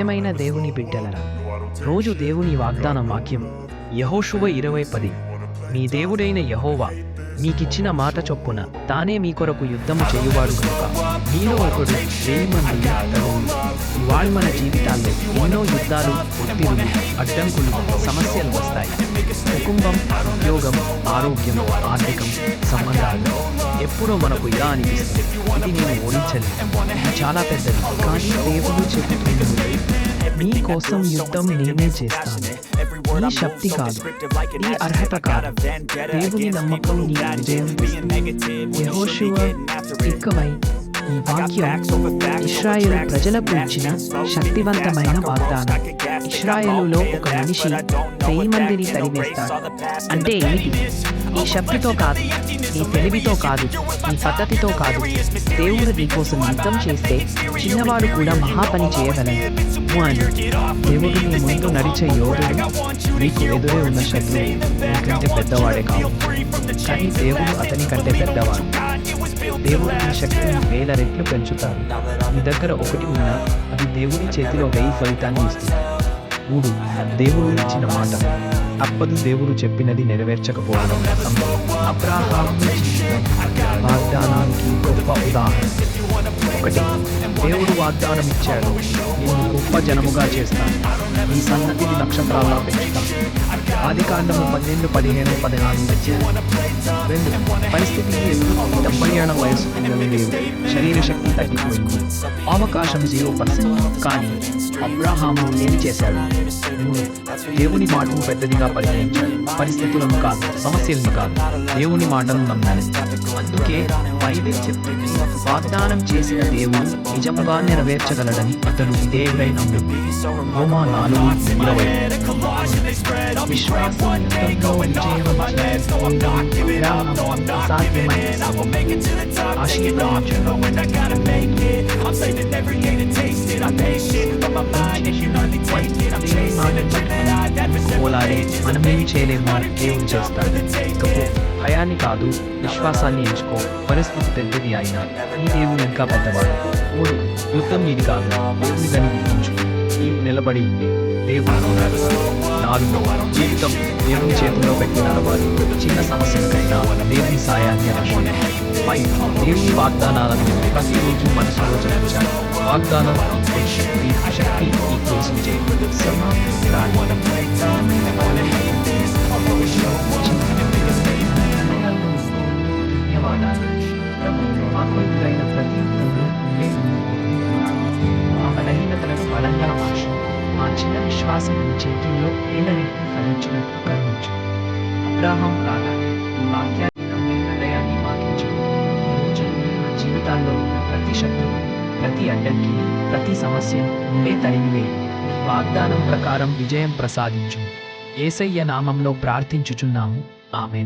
ప్రియమైన దేవుని బిడ్డలరా రోజు దేవుని వాగ్దానం వాక్యం యహోషువ ఇరవై పది. మీ దేవుడైన యహోవా మీకిచ్చిన మాట చొప్పున తానే మీ కొరకు యుద్ధము చేయువాడు కనుక. మీలో ఒకడు వెయ్యి మంది మన జీవితాల్లో ఎన్నో యుద్ధాలు ఒత్తిడులు అడ్డంకులు సమస్యలు వస్తాయి. కుటుంబం ఉద్యోగం ఆరోగ్యం ఆర్థికం సంబంధాలు ఎప్పుడో మనకు ఇలా అనిపిస్తుంది ఇది నేను ఓడించలేదు చాలా పెద్దది. కానీ దేవుడు చెబుతున్నాడు మీ కోసం యుద్ధం నేనే చేస్తాను. ఈ శక్తి కాదు. ఈ అర్హత కాదు. దేవుని నమ్మకం నీ విజయం ఇకవై ఈ వాక్యం ఇస్రాయేల్ ప్రజలకు ఇచ్చిన శక్తివంతమైన వాగ్దానం. ఇస్రాయేలులో ఒక మనిషి వెయ్యి మందిని తరివేస్తాడు అంటే ఏమిటి? ఈ శక్తితో కాదు నీ తెలివితో కాదు నీ పద్ధతితో కాదు. దేవుడు నీకోసం యుద్ధం చేస్తే చిన్నవాడు కూడా మహాపని చేయగలడు. అని దేవుడు నీ ముందు నడిచే యోధుడు నీకు ఎదురే ఉన్న శత్రువు నీకంటే పెద్దవాడే కాదు. కానీ దేవుడు అతని కంటే పెద్దవాడు. దేవుడి శక్తిని వేల రెట్లు పెంచుతారు. మీ దగ్గర ఒకటి ఉన్నా అది దేవుని చేతిలో వెయ్యి ఫలితాన్ని ఇస్తుంది. మూడు దేవుడు ఇచ్చిన మాట. అప్పదు దేవుడు చెప్పినది నెరవేర్చకపోవడం అబ్రాహాము జీవితం వాగ్దానానికి గొప్ప ఉదాహరణ. ఒకటి వాగ్దానం ఇచ్చాడు నేను గొప్ప జనముగా చేస్తాను. ఈ సన్నతిని నక్షత్రాల్లో పెంచుతాను ఆది కాండము పన్నెండు పదిహేను పదినాలుగు రెండు పరిస్థితి డెబ్బై ఏళ్ళ వయసు శరీర శక్తి తగ్గిపోయింది. అవకాశం జీరో పర్సెంట్ కానీ అబ్రాహాము ఏం చేశాడు? దేవుని మాటను పెద్దదిగా పరిగణించాడు పరిస్థితులను కాదు సమస్యలను కాదు. దేవుని మాటను నమ్మాడు అందుకే బైబిల్ చెప్తుంది వాగ్దానం చేసిన దేవుడు నిజముగా నెరవేర్చగలడని అతడు దేవుడై నమ్ము రోమా నాలుగు ఇరవై పోలాడే మనమేం చేయలేము దేవుడు చేస్తాడు భయాన్ని కాదు విశ్వాసాన్ని ఎంచుకో. పరిస్థితి పెద్దది అయినా ఈ దేవుని ఇంకా పెద్దవాడు. మూడు యుద్ధం ఇది కాదు. దేవునిదని గుర్తించు నీవు నిలబడి ఉంది దేవుడు ఉన్నాడు. నాలుగు జీవితం దేవుని చేతిలో పెట్టి నడవాలి. చిన్న సమస్యలకైనా దేవుని సాయాన్ని అనుకోండి పై దేవుని వాగ్దానాలను ప్రతిరోజు మనసులో జపించాలి వాగ్దానం శక్తి శక్తి ఈక్వల్స్ విజయం. విశ్వాసం నీ చేతుల్లో ఏదని ఫలించినట్టు కరుణించు అబ్రాహం లాగా ఈ వాక్యాన్ని నమ్మే హృదయాన్ని మాకించు. ఈరోజు నా జీవితాల్లో ఉన్న ప్రతి శత్రువు ప్రతి అడ్డంకి ప్రతి సమస్య నువ్వే తరిమివే. వాగ్దానం ప్రకారం విజయం ప్రసాదించు. ఏసయ్య నామంలో ప్రార్థించుచున్నాము. ఆమె